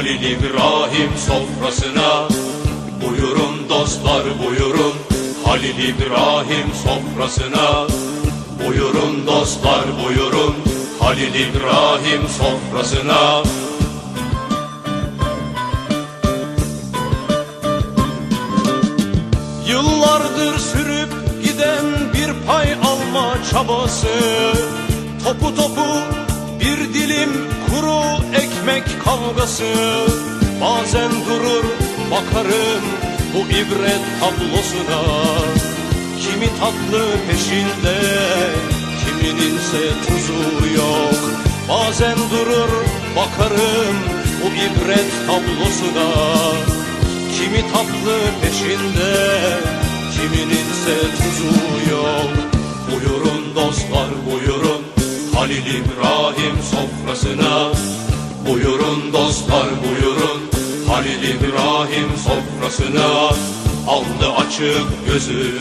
Halil İbrahim sofrasına. Buyurun dostlar buyurun. Halil İbrahim sofrasına. Buyurun dostlar buyurun. Halil İbrahim sofrasına. Yıllardır sürüp giden bir pay alma çabası. Topu topu ekmek kavgası Bazen durur bakarım bu ibret tablosuna Kimi tatlı peşinde kimininse tuzu yok Bazen durur bakarım bu ibret tablosuna Kimi tatlı peşinde, kimininse tuzu yok. Buyurun dostlar buyurun, Halil İbrahim sofrasına. Dostlar buyurun, Halil İbrahim sofrasına. Aldı açık gözü